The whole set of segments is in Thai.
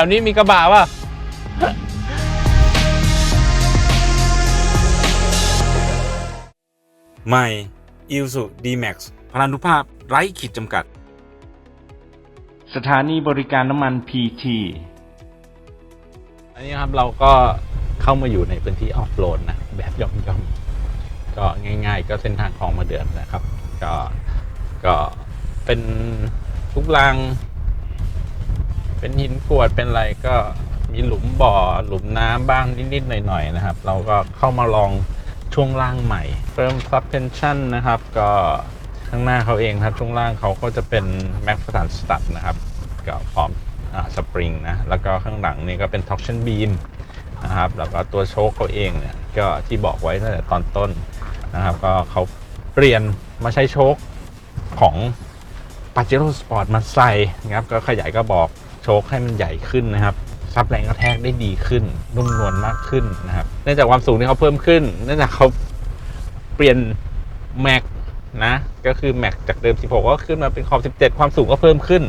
ถวนี้มีกระบะป่ะใหม่อิลสุดีแม็กซ์พลานุภาพไร้ขีดจำกัด สถานีบริการน้ำมันพีทีอันนี้ครับเราก็เข้ามาอยู่ในพื้นที่ออฟโรดนะ แบบย่อมๆ ก็ง่ายๆ ก็เส้นทางคลองมาเดือนนะครับ ก็ก็เป็นทุกลัง เป็นหินกรวดเป็นอะไรก็มีหลุมบ่อหลุมน้ำบ้างนิดๆหน่อยๆนะครับ เราก็เข้ามาลองช่วงล่างใหม่เพิ่ม suspension นะครับ ก็ข้างหน้าเขาเองครับช่วงล่างเขาก็จะเป็น max สถานสตัดนะครับ ก็พร้อมสปริงนะ แล้วก็ข้างหลังนี่ก็เป็น torsion beam นะครับ แล้วก็ตัวโชคเขาเองเนี่ยก็ที่บอกไว้ตั้งแต่ตอนต้นนะครับ ก็เขาเปลี่ยนมาใช้โชคของปาเจโร่สปอร์ตมาใส่นะครับ ก็ขยายกระบอก โชคให้มันใหญ่ขึ้นนะครับซับแรงกระแทกได้ดีขึ้น นุ่มนวลมากขึ้นนะครับเนื่องจากความสูงที่เขาเพิ่มขึ้นเนื่องจากเขาเปลี่ยนแม็กนะก็คือแม็กจากเดิม 16 ก็ขึ้นมาเป็นขอบ 17 ความสูงก็เพิ่มขึ้น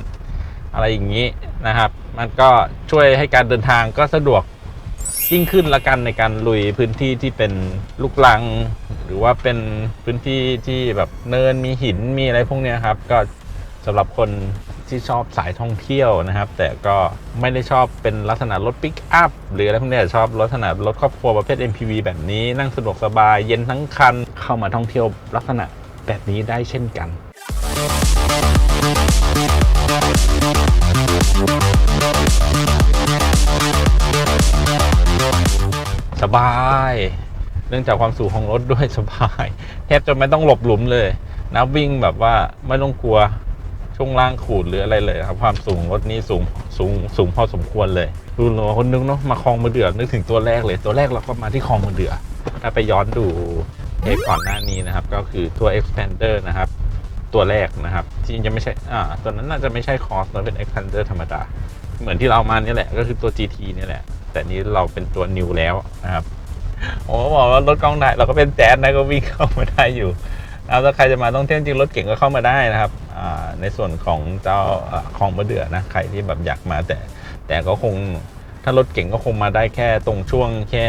อะไรอย่างนี้นะครับ มันก็ช่วยให้การเดินทางก็สะดวกยิ่งขึ้นละกันในการลุยพื้นที่ที่เป็นลูกลัง หรือว่าเป็นพื้นที่ที่แบบเนินมีหินมีอะไรพวกนี้ครับ ก็สำหรับคน ที่ชอบสายท่องเที่ยวนะครับ แต่ก็ไม่ได้ชอบเป็นลักษณะรถปิกอัพหรืออะไรพวกนี้ชอบลักษณะรถครอบครัวประเภท MPV แบบนี้นั่งสะดวกสบายเย็นทั้งคัน เข้ามาท่องเที่ยวลักษณะแบบนี้ได้เช่นกันสบาย เนื่องจากความสูงของรถด้วยสบาย แทบจะไม่ต้องหลบหลุมเลยนะวิ่งแบบว่าไม่ต้องกลัว ช่วงล่างขูดหรืออะไรเลยครับความสูงรถนี้สูงสูงสูงพอสมควรเลยดูหนูคนนึงเนาะมาคลองมาเดือดนึกถึงตัวแรกเลย ตัวแรกเราก็มาที่คลองมาเดือดถ้าไปย้อนดูเทปก่อนหน้านี้นะครับ ก็คือตัว expander นะครับ ตัวแรกนะครับที่ยังไม่ใช่อ่าตัวนั้นน่าจะไม่ใช่คอสนะเป็น expander ธรรมดา เหมือนที่เรามานี่แหละก็คือตัว GT นี่แหละ แต่นี้เราเป็นตัว new แล้วนะครับผมบอกว่ารถกล้องได้เราก็เป็นแจ๊สนะก็วิ่งเข้ามาได้อยู่ แล้วถ้าใครจะมาต้องเที่ยวจริงรถเก่งก็เข้ามาได้นะครับในส่วนของเจ้าอ่าคลองมะเดื่อนะใครที่แบบอยากมาแต่ แต่ก็คงถ้ารถเก่งก็คงมาได้แค่ตรงช่วงแค่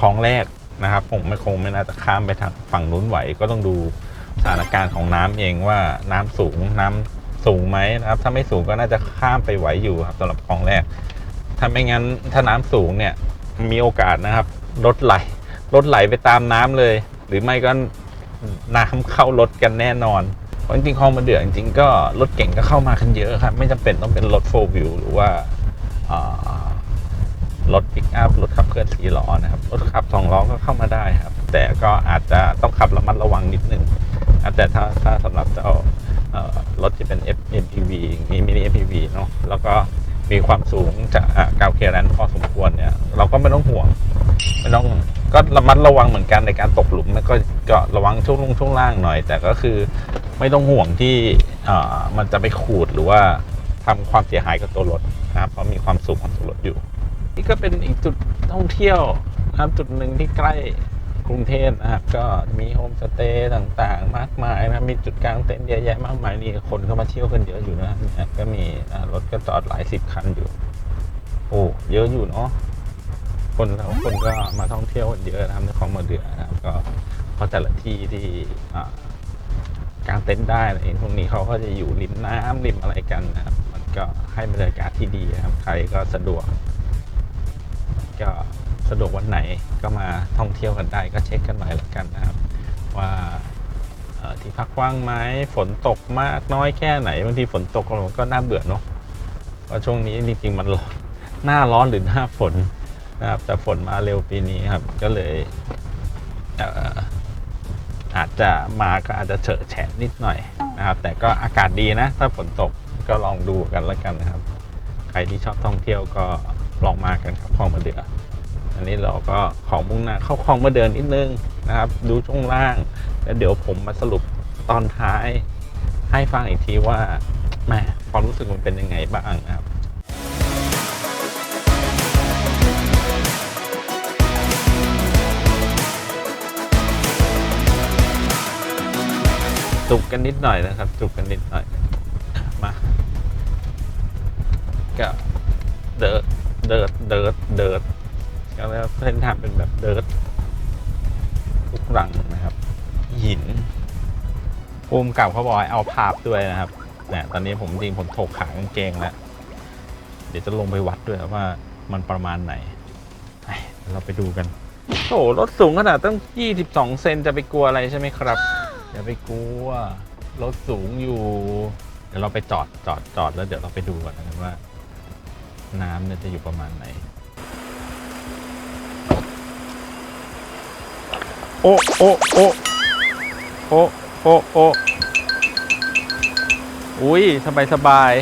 คลองแรกนะครับผมไม่คงไม่น่าจะข้ามไปทางฝั่งนู้นไหวก็ต้องดูสถานการณ์ของน้ำเองว่าน้ำสูงน้ำสูงไหมนะครับ ถ้าไม่สูงก็น่าจะข้ามไปไหวอยู่ครับสำหรับคลองแรกถ้าไม่งั้นถ้าน้ำสูงเนี่ยมีโอกาสนะครับรถไหลรถไหลไปตามน้ำเลย หรือไม่ก็น้ำเข้ารถกันแน่นอนเพราะจริงๆคลองมาเดือจริงๆก็รถเก่งก็เข้ามากันเยอะครับ ไม่จำเป็นต้องเป็นรถโฟล์วิวหรือว่ารถปิกอัพรถขับเคลื่อนสี่ล้อนะครับ รถขับสองล้อก็เข้ามาได้ครับ แต่ก็อาจจะต้องขับระมัดระวังนิดนึงแต่ถ้าถ้าสำหรับเจ้ารถที่เป็น F MPV มีมินิ MPV เนาะแล้วก็ มีความสูงจากกาวเคแรนพอสมควรเนี่ย เราก็ไม่ต้องห่วงไม่ต้องก็ระมัดระวังเหมือนกันในการตกหลุมแล้วก็ก็ระวังช่วงลงช่วงล่างหน่อย แต่ก็คือไม่ต้องห่วงที่มันจะไปขูดหรือว่าทำความเสียหายกับตัวรถนะครับเพราะมีความสูงของตัวรถอยู่ นี่ก็เป็นอีกจุดท่องเที่ยวนะครับจุดหนึ่งที่ใกล้ กรุงเทพนะครับก็มีโฮมสเตย์ต่างๆ มากมายนะมีจุดกลางเต็นท์เยอะแยะมากมายนี่คนก็มาเที่ยวกันเยอะอยู่นะก็มีรถก็จอดหลายสิบคันอยู่ โอ้เยอะอยู่เนาะคนแล้วคนก็มาท่องเที่ยวเยอะนะครับในคลองมาเดือนะครับ ก็เพราะแต่ละที่ที่อ่ากางเต็นท์ได้อะไรพวกนี้เขาก็จะอยู่ริมน้ำริมอะไรกันนะครับ มันก็ให้บรรยากาศที่ดีนะครับ ใครก็สะดวก สะดวกวันไหนก็มาท่องเที่ยวกันได้ก็เช็คกันหน่อยละกันนะครับ ว่าที่พักว่างไหมฝนตกมากน้อยแค่ไหนบางทีฝนตกมันก็น่าเบื่อเนาะเพราะช่วงนี้จริงๆมันร้อนหน้าร้อนหรือหน้าฝนนะครับแต่ฝนมาเร็วปีนี้ครับก็เลยเออาจจะมาก็อาจจะเฉอะแฉะนิดหน่อยนะครับ แต่ก็อากาศดีนะ ถ้าฝนตกก็ลองดูกันแล้วกันนะครับ ใครที่ชอบท่องเที่ยวก็ลองมากันครับคลองมะเดือ อันนี้เราก็ของมุ่งหน้าเข้าคลองมาเดินนิดนึงนะครับ ดูช่วงล่าง แล้วเดี๋ยวผมมาสรุปตอนท้ายให้ฟังอีกทีว่าแหมความรู้สึกมันเป็นยังไงบ้างนะครับจุกกันนิดหน่อยนะครับ จุกกันนิดหน่อย มาก็เดิร์ดเดิร์ดเดิร์ดเดิร์ด ก็แล้วเส้นทางเป็นแบบเดิร์ดทุกรังนะครับ หินภูมิกับเขาบอกเอาภาพด้วยนะครับเนี่ยตอนนี้ผมจริงผมถกขากางเกงแล้ว เดี๋ยวจะลงไปวัดด้วยว่ามันประมาณไหน เราไปดูกันโอ้รถสูงขนาดตั้ง 22 เซนจะไปกลัวอะไรใช่ไหมครับ อย่าไปกลัว รถสูงอยู่ เดี๋ยวเราไปจอดจอดจอดแล้วเดี๋ยวเราไปดูก่อนนะว่า น้ำเนี่ยจะอยู่ประมาณไหน โอโอโอโอโอโออุ้ยสบายสบาย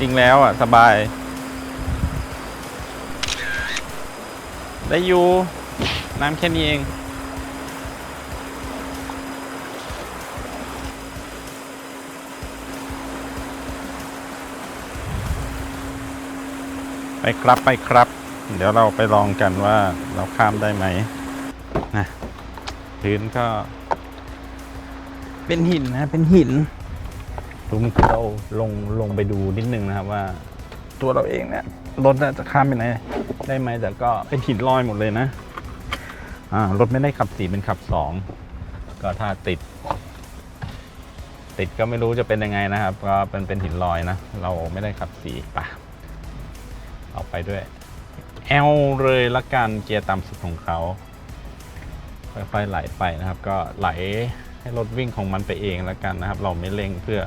จริงแล้วอะ สบาย ได้อยู่ น้ำแค่นี้เองไปครับไปครับ เดี๋ยวเราไปลองกันว่าเราข้ามได้ไหมนะพื้นก็ เป็นหินนะ เป็นหินดูมันเราลงลงไปดูนิดนึงนะครับว่า ตัวเราเองเนี่ยรถน่ะจะข้ามไปไหนได้ไหมแต่ก็เป็นหินลอยหมดเลยนะอ่ารถไม่ได้ขับสี่เป็นขับสองก็ถ้าติด ติดก็ไม่รู้จะเป็นยังไงนะครับ ก็เป็นเป็นหินลอยนะ เราไม่ได้ขับสี่ปะเอาไปด้วย เอลเลยละกันเกียร์ต่ำสุดของเขาค่อยๆไหลไปนะครับ ก็ไหลให้รถวิ่งของมันไปเองละกันนะครับ เราไม่เร่งเพื่อ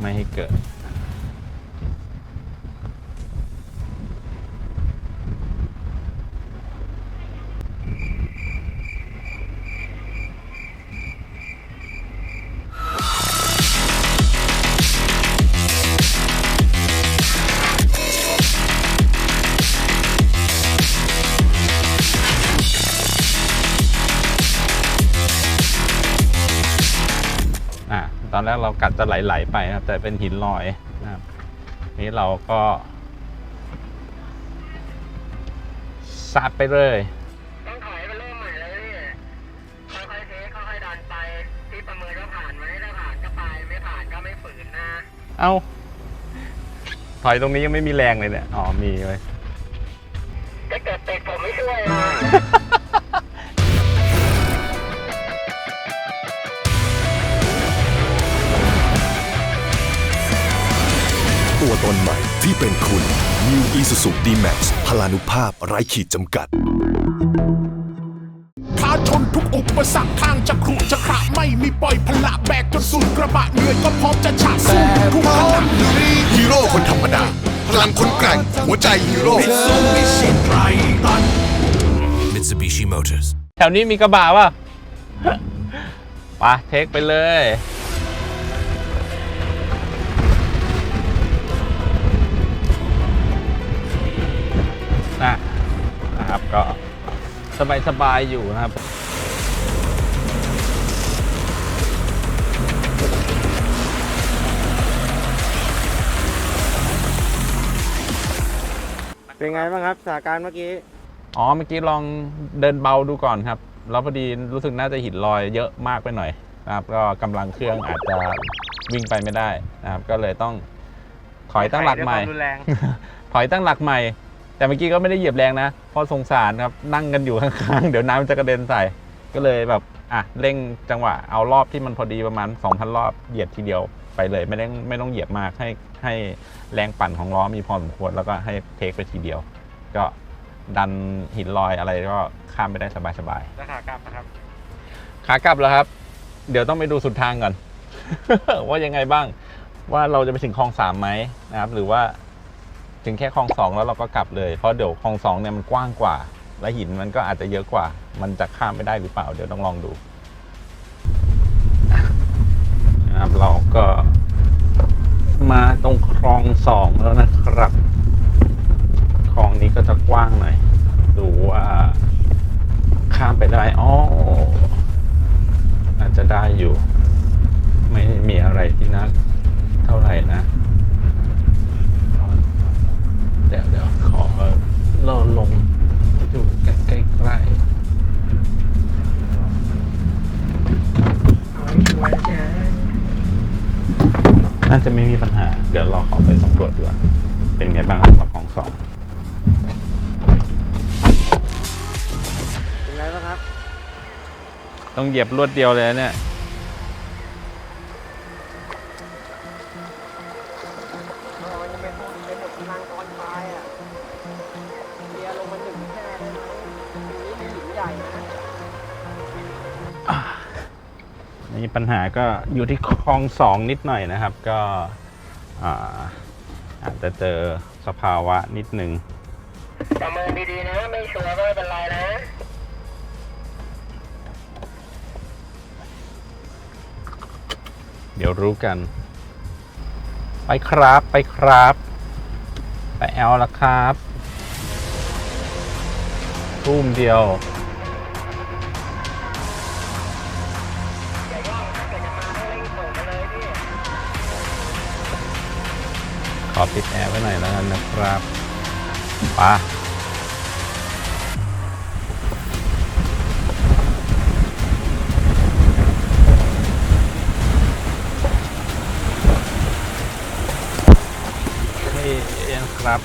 ไม่ให้เกิด แรกเรากัดจะไหลๆไปนะครับ แต่เป็นหินลอยนะครับ นี้เราก็ซัดไปเลยต้องถอยไปเริ่มใหม่เลยพี่ค่อยๆเทคค่อยๆดันไปที่ประเมินว่าผ่านไหมถ้าผ่านก็ไปไม่ผ่านก็ไม่ฝืนนะเอาถอยตรงนี้ยังไม่มีแรงเลยเนี่ยอ๋อมีไว้ยถ้าเกิดติดผมไม่ช่วยนะ ตัวตนใหม่ที่เป็นคุณ New Isuzu D-Max พลานุภาพไร้ขีดจำกัดท้าชนทุกอุปสรรคทางจะขรุจะขระไม่มีปล่อยพละแบกจนสุดกระบะเหนื่อยก็พร้อมจะฉะสู้ทุกขณะฮีโร่คนธรรมดา พลังคนแกร่ง หัวใจฮีโร่ Mitsubishi Motors แถวนี้มีกระบะป่ะ ไปเทคไปเลย สบายๆอยู่นะครับเป็นไงบ้างครับสถานการณ์เมื่อกี้อ๋อเมื่อกี้ลองเดินเบาดูก่อนครับแล้วพอดีรู้สึกน่าจะหินลอยเยอะมากไปหน่อยนะครับ ก็กำลังเครื่องอาจจะวิ่งไปไม่ได้นะครับ ก็เลยต้องถอยตั้งหลักใหม่ด้วยความรุนแรงถอยตั้งหลักใหม่ แต่เมื่อกี้ก็ไม่ได้เหยียบแรงนะเพราะสงสารครับนั่งกันอยู่ข้างๆ เดี๋ยวน้ำจะกระเด็นใส่ ก็เลยแบบอะเร่งจังหวะเอารอบที่มันพอดีประมาณ 2,000 รอบเหยียบทีเดียวไปเลยไม่ต้องไม่ต้องเหยียบมากให้ให้แรงปั่นของล้อมีพอสมควรแล้วก็ให้เทคไปทีเดียว ก็ดันหินลอยอะไรก็ข้ามไปได้สบายๆราคากลับนะครับ ขากลับแล้วครับ เดี๋ยวต้องไปดูสุดทางก่อน ว่ายังไงบ้างว่าเราจะไปถึงคลองสามไหมนะครับ หรือว่า ถึงแค่คลองสองแล้วเราก็กลับเลย เพราะเดี๋ยวคลองสองเนี่ยมันกว้างกว่า และหินมันก็อาจจะเยอะกว่า มันจะข้ามไม่ได้หรือเปล่า เดี๋ยวต้องลองดูนะครับเราก็มาตรงคลองสองแล้วนะครับ คลองนี้ก็จะกว้างหน่อย ดูว่าข้ามไปได้อ๋ออาจจะได้อยู่ ไม่มีอะไรที่นักเท่าไหร่นะ เดี๋ยวเดี๋ยวขอเราลงดูกันใกล้ๆน่าจะไม่มีปัญหา เดี๋ยวเราขอไปสำรวจดูว่าเป็นไงบ้างสำหรับของสองเป็นไงบ้างครับ ต้องเหยียบรวดเดียวเลยนะเนี่ย มีปัญหาก็อยู่ที่คลองสองนิดหน่อยนะครับ ก็อ่าอาจจะเจอสภาวะนิดนึงประเมินดีๆนะ ไม่ชัวร์ก็ไม่เป็นไรนะเดี๋ยวรู้กัน ไปครับไปครับ ไปแอลละครับ ทุ่มเดียว อปิดแอร์ไว้หน่อยแล้วกันนะครับไปะเฮ้ยครับ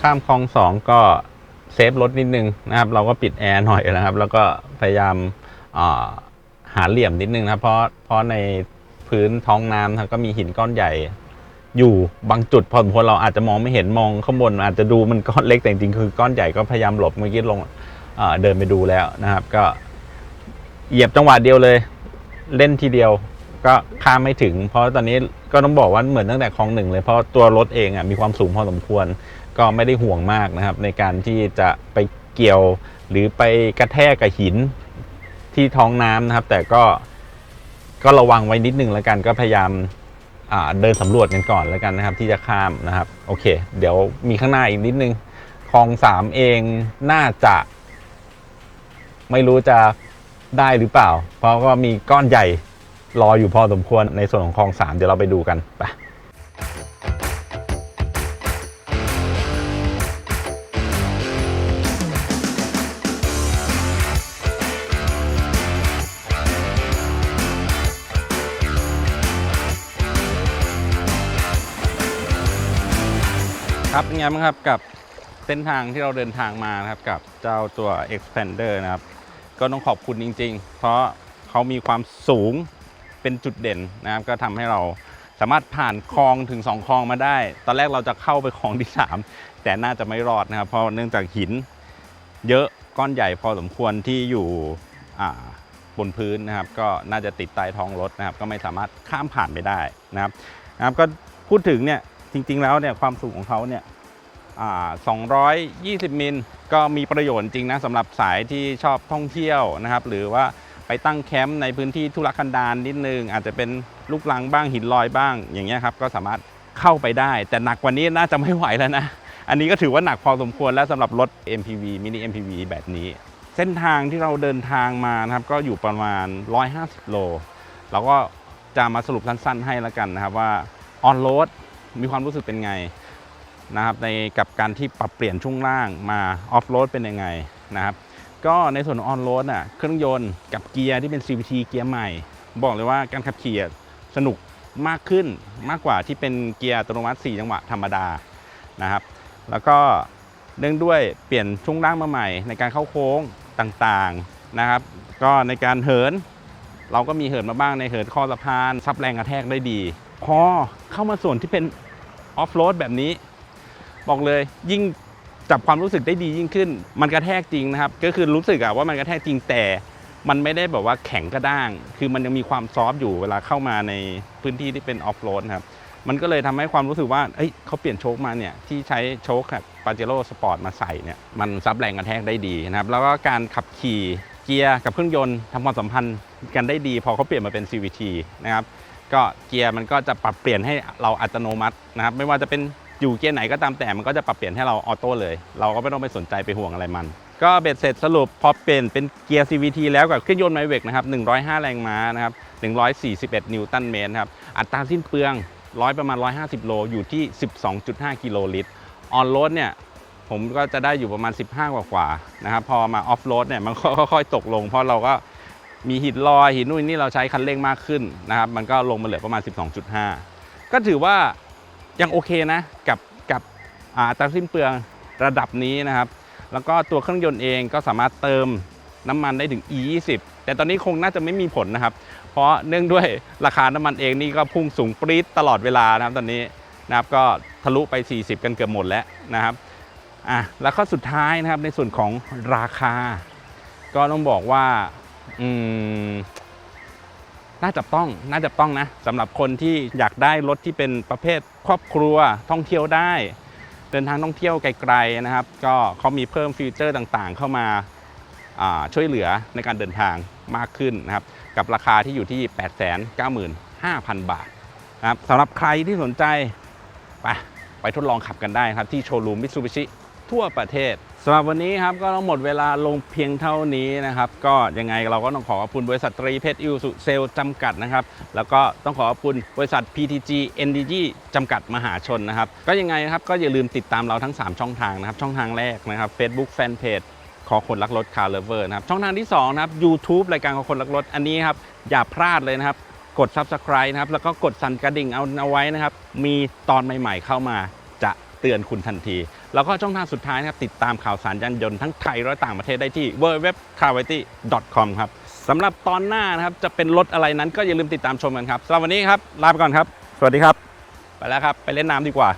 ข้ามคลองสองก็ เซฟรถนิดนึงนะครับ เราก็ปิดแอร์หน่อยนะครับ แล้วก็พยายามาหาเหลี่ยมนิดนึงนะครับเพราะเพราะในพื้นท้องน้ำนะครับก็มีหินก้อนใหญ่ อยู่บางจุดพอสมควรเราอาจจะมองไม่เห็นมองข้างบนอาจจะดูมันก้อนเล็กแต่จริงๆคือก้อนใหญ่ก็พยายามหลบเมื่อกี้ลงเดินไปดูแล้วนะครับ ก็เหยียบจังหวะเดียวเลย เล่นทีเดียวก็ข้ามไม่ถึง เพราะตอนนี้ก็ต้องบอกว่าเหมือนตั้งแต่คลองหนึ่งเลยเพราะตัวรถเองอะมีความสูงพอสมควร ก็ไม่ได้ห่วงมากนะครับ ในการที่จะไปเกี่ยวหรือไปกระแทกกับหินที่ท้องน้ำนะครับ แต่ก็ก็ระวังไว้นิดนึงแล้วกันก็พยายามเดินสำรวจกันก่อนแล้วกันนะครับ ที่จะข้ามนะครับ โอเค เดี๋ยวมีข้างหน้าอีกนิดนึงคลองสามเองน่าจะ ไม่รู้จะได้หรือเปล่า เพราะก็มีก้อนใหญ่รออยู่พอสมควรในส่วนของคลองสามเดี๋ยวเราไปดูกันไป ครับเป็นไงบ้างครับกับเส้นทางที่เราเดินทางมานะครับกับเจ้าตัว Expander นะครับ ก็ต้องขอบคุณจริง ๆ เพราะเขามีความสูงเป็นจุดเด่นนะครับ ก็ทำให้เราสามารถผ่านคลองถึง 2 คลองมาได้ ตอนแรกเราจะเข้าไปคลองที่ 3 แต่น่าจะไม่รอดนะครับ เพราะเนื่องจากหิน เยอะก้อนใหญ่พอสมควรที่อยู่บนพื้นนะครับ ก็น่าจะติดใต้ท้องรถนะครับ ก็ไม่สามารถข้ามผ่านไปได้นะครับนะครับ ก็พูดถึงเนี่ย จริงๆแล้วเนี่ยความสูงของเขาเนี่ย220 มิลก็มีประโยชน์จริงนะสำหรับสายที่ชอบท่องเที่ยวนะครับ หรือว่าไปตั้งแคมป์ในพื้นที่ทุรกันดารนิดนึง อาจจะเป็นลูกลังบ้างหินลอยบ้าง อย่างเงี้ยครับก็สามารถเข้าไปได้ แต่หนักกว่านี้น่าจะไม่ไหวแล้วนะ อันนี้ก็ถือว่าหนักพอสมควรแล้วสำหรับรถ MPV มินิ MPV แบบนี้ เส้นทางที่เราเดินทางมานะครับก็อยู่ประมาณ 150 โล เราก็จะมาสรุปสั้นๆ ให้แล้วกันนะครับว่าออนโรด มีความรู้สึกเป็นไงนะครับในกับการที่ปรับเปลี่ยนช่วงล่างมาออฟโรดเป็นยังไงนะครับก็ในส่วนออนโรดน่ะเครื่องยนต์กับเกียร์ที่เป็น CVT เกียร์ใหม่ บอกเลยว่าการขับขี่สนุกมากขึ้นมากกว่าที่เป็นเกียร์อัตโนมัติ 4 จังหวะธรรมดานะครับ แล้วก็เนื่องด้วยเปลี่ยนช่วงล่างมาใหม่ ในการเข้าโค้งต่างๆนะครับ ก็ในการเหิน เราก็มีเหินมาบ้างในเหินคอสะพานซับแรงกระแทกได้ดี พอเข้ามาส่วนที่เป็นออฟโรดแบบนี้ บอกเลยยิ่งจับความรู้สึกได้ดียิ่งขึ้น มันกระแทกจริงนะครับ ก็คือรู้สึกอะว่ามันกระแทกจริงแต่ มันไม่ได้แบบว่าแข็งกระด้าง คือมันยังมีความซอฟต์อยู่เวลาเข้ามาในพื้นที่ที่เป็นออฟโรดครับมันก็เลยทำให้ความรู้สึกว่าเอ้ยเขาเปลี่ยนโชคมาเนี่ย ที่ใช้โชคแบบปาเจโร่สปอร์ตมาใส่เนี่ย มันซับแรงกระแทกได้ดีนะครับ แล้วก็การขับขี่เกียร์กับเครื่องยนต์ทำความสัมพันธ์กันได้ดี พอเขาเปลี่ยนมาเป็น CVT นะครับ ก็เกียร์มันก็จะปรับเปลี่ยนให้เราอัตโนมัตินะครับไม่ว่าจะเป็นอยู่เกียร์ไหนก็ตามแต่มันก็จะปรับเปลี่ยนให้เราออโต้เลย เราก็ไม่ต้องไปสนใจไปห่วงอะไรมัน ก็เบ็ดเสร็จสรุปพอเปลี่ยนเป็นเกียร์ CVT แล้วกับเครื่องยนต์ไมเวกนะครับ105 แรงม้านะครับ141 นิวตันเมตรครับอัตราสิ้นเปลืองร้อยประมาณ 150 โลอยู่ที่ 12.5 กิโลลิตรออนโรดเนี่ยผมก็จะได้อยู่ประมาณ 15 กว่ากว่านะครับพอมาออฟโรดเนี่ยมันก็ค่อยๆตกลง เพราะเราก็ มีหินลอยหินนู่นนี่เราใช้คันเร่งมากขึ้นนะครับ มันก็ลงมาเหลือประมาณ 12.5 ก็ถือว่ายังโอเคนะกับกับอัตราสิ้นเปลืองระดับนี้นะครับ แล้วก็ตัวเครื่องยนต์เองก็สามารถเติมน้ำมันได้ถึง E20 แต่ตอนนี้คงน่าจะไม่มีผลนะครับ เพราะเนื่องด้วยราคาน้ำมันเองนี่ก็พุ่งสูงปรี๊ดตลอดเวลานะครับตอนนี้นะครับก็ทะลุไป 40 กันเกือบหมดแล้วนะครับอะแล้วก็สุดท้ายนะครับในส่วนของราคา ก็ต้องบอกว่า อืมน่าจับต้องน่าจับต้องนะสำหรับคนที่อยากได้รถที่เป็นประเภทครอบครัวท่องเที่ยวได้ เดินทางท่องเที่ยวไกลๆนะครับ ก็เขามีเพิ่มฟีเจอร์ต่างๆ เข้ามาาช่วยเหลือในการเดินทางมากขึ้นนะครับ กับราคาที่อยู่ที่ 895,000 บาทนะครับสำหรับใครที่สนใจ ไปไปทดลองขับกันได้ครับ ที่โชว์รูมมิตซูบิชิ ทั่วประเทศสำหรับวันนี้ครับก็ต้องหมดเวลาลงเพียงเท่านี้นะครับ ก็ยังไงเราก็ต้องขอขอบคุณบริษัทตรีเพชรอิวสุเซลจำกัดนะครับ แล้วก็ต้องขอขอบคุณบริษัท PTG NDG จำกัดมหาชนนะครับ ก็ยังไงนะครับก็อย่าลืมติดตามเราทั้ง 3 ช่องทางนะครับ ช่องทางแรกนะครับ Facebook Fanpage ขอคนรักรถคาร์เลเวอร์นะครับ ช่องทางที่2นะครับ YouTube รายการขอคนรักรถอันนี้ครับอย่าพลาดเลยนะครับ กด Subscribe นะครับแล้วก็กดสั่นกระดิ่งเอาเอาไว้นะครับมีตอนใหม่ ๆ เข้ามา เตือนคุณทันที แล้วก็ช่องทางสุดท้ายนะครับติดตามข่าวสารยานยนต์ทั้งไทยและต่างประเทศได้ที่ www.carvity.com ครับสำหรับตอนหน้านะครับจะเป็นรถอะไรนั้นก็อย่าลืมติดตามชมกันครับสำหรับวันนี้ครับลาไปก่อนครับ สวัสดีครับ ไปแล้วครับ ไปเล่นน้ำดีกว่า